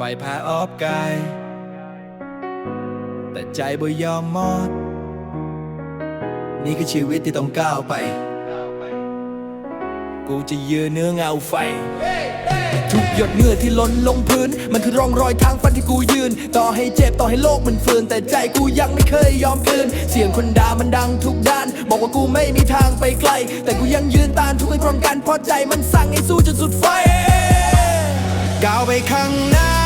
ไฟพาออบกาย แต่ใจบ่ยอมมอด นี่คือชีวิตที่ต้องก้าวไป กูจะยืนเนื้อเงาไฟทุกหยดเหงื่อที่ล้นลงพื้น มันคือร่องรอยทางฟันที่กูยืน ต่อให้เจ็บต่อให้โลกมันฝืน แต่ใจกูยังไม่เคยยอมคืน เสียงคนด่ามันดังทุกด้าน บอกว่ากูไม่มีทางไปไกล แต่กูยังยืนต้านทุกไอ้พร้อมกันเพราะใจมันสั่งให้สู้จนสุดไฟก้าวไปข้างหน้า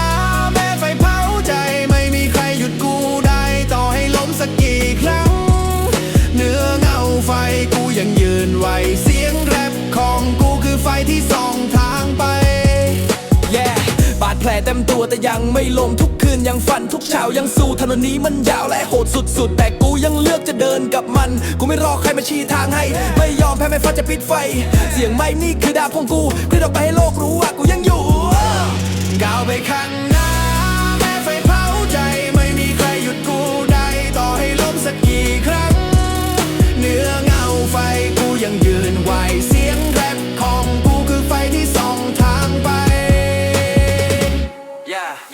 กูยังยืนไหวเสียงแรปของกูคือไฟที่ส่องทางไป yeah บาดแผลเต็มตัวแต่ยังไม่ลงทุกคืนยังฟันทุกเช้ายังสู้ถนนนี้มันยาวและโหดสุดๆ แต่กูยังเลือกจะเดินกับมัน กูไม่รอใครมาชี้ทางให้ ไม่ยอมแพ้ไม่ฟ้าจะปิดไฟ เสียงไม่นี่คือดาบของกูกรีดออกไปให้โลกรู้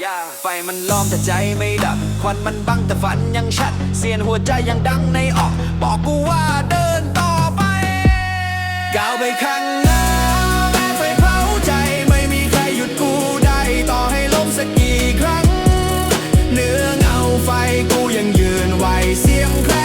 yeah. ไฟมันล้อมแต่ใจไม่ดับ ควันมันบังแต่ฝันยังชัด เสียงหัวใจยังดังในออก บอกกูว่าเดินต่อไป ก้าวไปข้างหน้าแม้ไฟเผาใจไม่มีใครหยุดกูได้ ต่อให้ล้มสักกี่ครั้ง เนื้อเงาไฟกูยังยืนไหวเสียงใคร